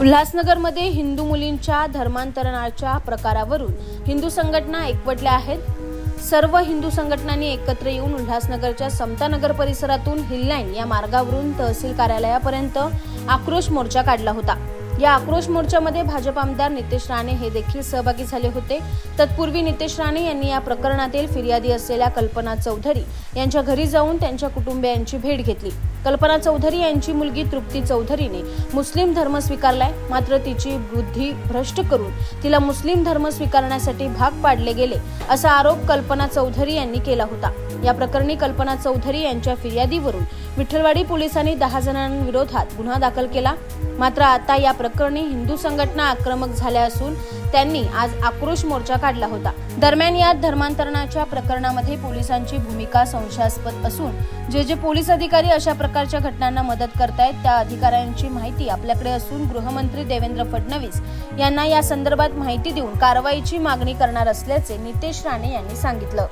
उल्हासनगरमध्ये हिंदू मुलींच्या धर्मांतरणाच्या प्रकारावरून हिंदू संघटना एकवटल्या आहेत. सर्व हिंदू संघटनांनी एकत्र येऊन उल्हासनगरच्या समतानगर परिसरातून हिललाईन या मार्गावरून तहसील कार्यालयापर्यंत आक्रोश मोर्चा काढला होता. या आक्रोश मोर्चामध्ये भाजप आमदार नितेश राणे हे देखील सहभागी झाले होते. तत्पूर्वी नितेश राणे यांनी या प्रकरणातील फिर्यादी असलेल्या कल्पना चौधरी यांच्या घरी जाऊन त्यांच्या कुटुंबियांची भेट घेतली. कल्पना चौधरी यांची मुलगी तृप्ती चौधरीने मुस्लिम धर्म स्वीकारलाय. मात्र तिची बुद्धी भ्रष्ट करून तिला मुस्लिम धर्म स्वीकारण्यासाठी भाग पाडले गेले असा आरोप कल्पना चौधरी यांनी केला होता. या प्रकरणी कल्पना चौधरी यांच्या फिर्यादीवरून विठ्ठलवाडी पोलिसांनी दहा जणांविरोधात गुन्हा दाखल केला. मात्र आता या प्रकरणी हिंदू संघटना आक्रमक झाल्या असून त्यांनी आज आक्रोश मोर्चा काढला होता. दरम्यान या धर्मांतरणाच्या प्रकरणामध्ये पोलिसांची भूमिका संशयास्पद असून जे जे पोलीस अधिकारी अशा प्रकारच्या घटनांना मदत करतायत त्या अधिकाऱ्यांची माहिती आपल्याकडे असून गृहमंत्री देवेंद्र फडणवीस यांना या संदर्भात माहिती देऊन कारवाईची मागणी करणार असल्याचे नितेश राणे यांनी सांगितलं.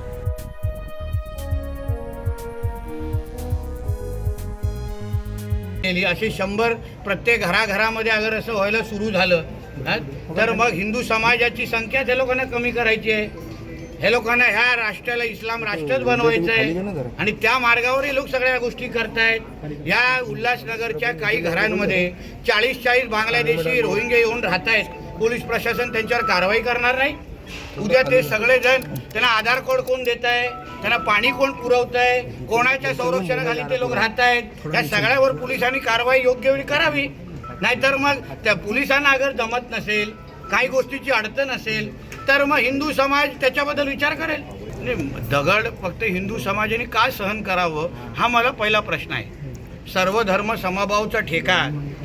केली असे शंभर प्रत्येक घराघरामध्ये अगर असं व्हायला सुरू झालं हा, तर मग हिंदू समाजाची संख्या त्या लोकांना कमी करायची आहे. हे लोकांना ह्या राष्ट्राला इस्लाम राष्ट्रच बनवायचं आहे आणि त्या मार्गावर हे लोक सगळ्या गोष्टी करतायत. या उल्हासनगरच्या काही घरांमध्ये चाळीस चाळीस बांगलादेशी रोहिंगे येऊन राहत आहेत पोलीस प्रशासन त्यांच्यावर कारवाई करणार नाही. उद्या ते सगळेजण त्यांना आधार कोड कोण देत आहे त्यांना पाणी कोण पुरवत आहे कोणाच्या संरक्षणाखाली ते लोक राहत आहेत या सगळ्यावर पोलिसांनी कारवाई योग्य वेळी करावी. नाहीतर मग त्या पोलिसांना अगर जमत नसेल काही गोष्टीची अडचण असेल तर मग हिंदू समाज त्याच्याबद्दल विचार करेल. दगड फक्त हिंदू समाजाने का सहन करावं हा मला पहिला प्रश्न आहे. सर्व धर्म समभावचा ठेका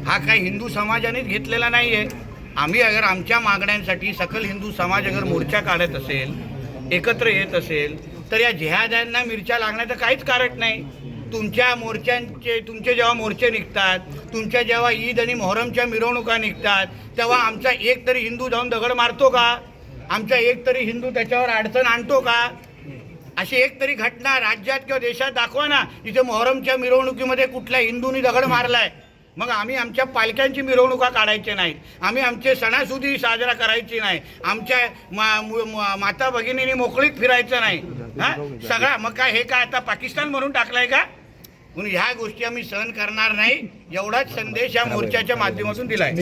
हा काही हिंदू समाजानेच घेतलेला नाही आहे आम्ही अगर आमच्या मागण्यांसाठी सकल हिंदू समाज अगर मोर्चा काढत असेल एकत्र येत असेल तर या जिहाद्यांना मिरच्या लागण्याचं काहीच कारण नाही. तुमच्या मोर्चांचे तुमचे जेव्हा मोर्चे निघतात तुमच्या जेव्हा ईद आणि मोहरमच्या मिरवणुका निघतात तेव्हा आमचा एक तरी हिंदू जाऊन दगड मारतो का? आमचा एक तरी हिंदू त्याच्यावर अडचण आणतो का? अशी एक तरी घटना राज्यात किंवा देशात दाखवा ना जिथे मोहरमच्या मिरवणुकीमध्ये कुठल्या हिंदूंनी दगड मारलाय. मग आम्ही आमच्या पालख्यांची मिरवणुका काढायच्या नाहीत. आम्ही आमचे सणासुदी साजरा करायची नाही. आमच्या मा- माता भगिनींनी मोकळीत फिरायचं नाही. हा? सगळा मग काय हे काय आता पाकिस्तान म्हणून टाकलाय का? म्हणून ह्या गोष्टी आम्ही सहन करणार नाही. एवढाच संदेश या मोर्चाच्या माध्यमातून दिलाय.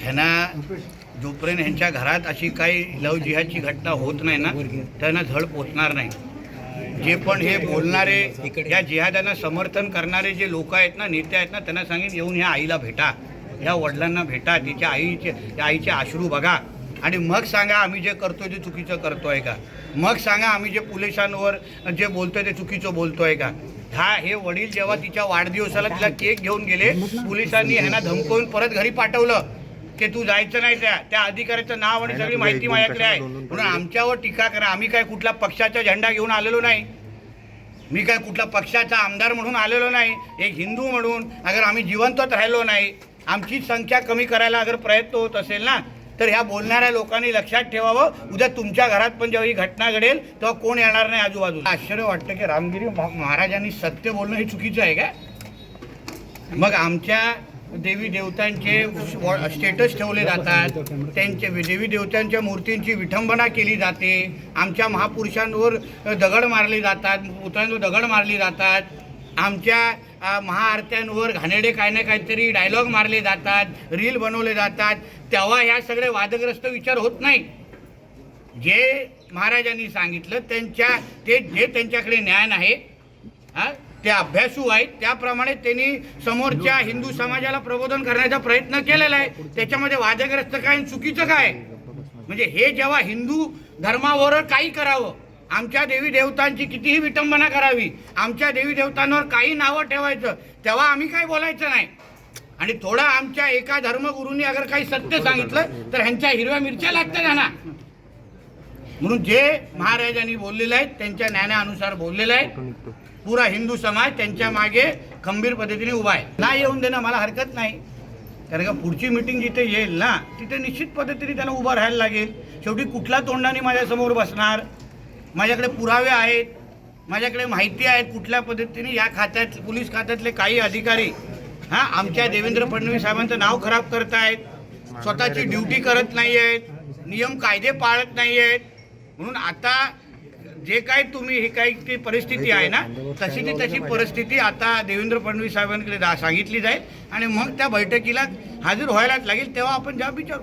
ह्यांना जोपर्यंत ह्यांच्या घरात अशी काही लव जिहादची घटना होत नाही ना त्यांना झळ पोचणार नाही. जे पण हे बोलणारे या जिहादांना समर्थन करणारे जे लोक आहेत ना नेते आहेत ना त्यांना सांगेन येऊन ह्या आईला भेटा. ह्या वडिलांना भेटा तिच्या आईचे त्या आईचे आश्रू बघा. आणि मग सांगा आम्ही जे करतोय ते चुकीचं करतोय का? मग सांगा आम्ही जे पोलिसांवर जे बोलतोय ते चुकीचं बोलतोय का? हा हे वडील जेव्हा तिच्या वाढदिवसाला तिला केक घेऊन गेले पोलिसांनी ह्यांना धमकवून परत घरी पाठवलं. की तू जायचं नाही त्या त्या अधिकाऱ्याचं नाव आणि सगळी माहिती माझ्याकडे आहे. म्हणून आमच्यावर टीका करा. आम्ही काय कुठला पक्षाचा झेंडा घेऊन आलेलो नाही. मी काय कुठला पक्षाचा आमदार म्हणून आलेलो नाही. एक हिंदू म्हणून अगर आम्ही जिवंतच राहिलो नाही आमची संख्या कमी करायला अगर प्रयत्न होत असेल ना तर ह्या बोलणाऱ्या लोकांनी लक्षात ठेवावं. उद्या तुमच्या घरात पण जेव्हा ही घटना घडेल तेव्हा कोण येणार नाही आजूबाजूला? आश्चर्य वाटतं की रामगिरी महा- महाराजांनी सत्य बोलणं हे चुकीचं आहे का? मग आमच्या देवी देवतांचे स्टेटस ठेवले जातात. त्यांचे देवी देवतांच्या मूर्तींची विठंबना केली जाते. आमच्या महापुरुषांवर दगड मारले जातात पुतळ्यांवर दगड मारली जातात. आमच्या महाआरत्यांवर घाणेडे काय ना काहीतरी डायलॉग मारले जातात रील बनवले जातात. तेव्हा ह्या सगळे वादग्रस्त विचार होत नाही. जे महाराजांनी सांगितलं त्यांच्या ते जे त्यांच्याकडे ज्ञान आहे हा, ते अभ्यासू आहेत. त्याप्रमाणे त्यांनी समोरच्या हिंदू समाजाला प्रबोधन करण्याचा प्रयत्न केलेला आहे. त्याच्यामध्ये वादग्रस्त काय चुकीचं काय? म्हणजे हे जेव्हा हिंदू धर्मावर काही करावं आमच्या देवी देवतांची कितीही विटंबना करावी आमच्या देवी देवतांवर काही नावं ठेवायचं तेव्हा आम्ही काय बोलायचं नाही. आणि थोडा आमच्या एका धर्मगुरूंनी अगर काही सत्य सांगितलं तर ह्यांच्या हिरव्या मिरच्या लागतात ना म्हणून जे महाराजांनी बोललेलं आहे त्यांच्या ज्ञानानुसार बोललेलं आहे. पुरा हिंदू समाज त्यांच्या मागे खंबीर पद्धतीने उभा आहे. नाही येऊन देणं मला हरकत नाही. कारण का पुढची मिटिंग जिथे येईल ना तिथे निश्चित पद्धतीने त्यांना उभं राहायला लागेल. शेवटी कुठल्या तोंडाने माझ्यासमोर बसणार? माझ्याकडे पुरावे आहेत. माझ्याकडे माहिती आहेत कुठल्या पद्धतीने या खात्यात पोलीस खात्यातले काही अधिकारी हा आमच्या देवेंद्र फडणवीस साहेबांचं नाव खराब करत आहेत स्वतःची ड्युटी करत नाही आहेत नियम कायदे पाळत नाही आहेत म्हणून आता जे काही तुम्ही ही काही ती परिस्थिती आहे ना तशी ती तशी परिस्थिती आता देवेंद्र फडणवीस साहेबांकडे सांगितली जाईल आणि मग त्या बैठकीला हजर व्हायलाच लागेल तेव्हा आपण जबाब विचारू.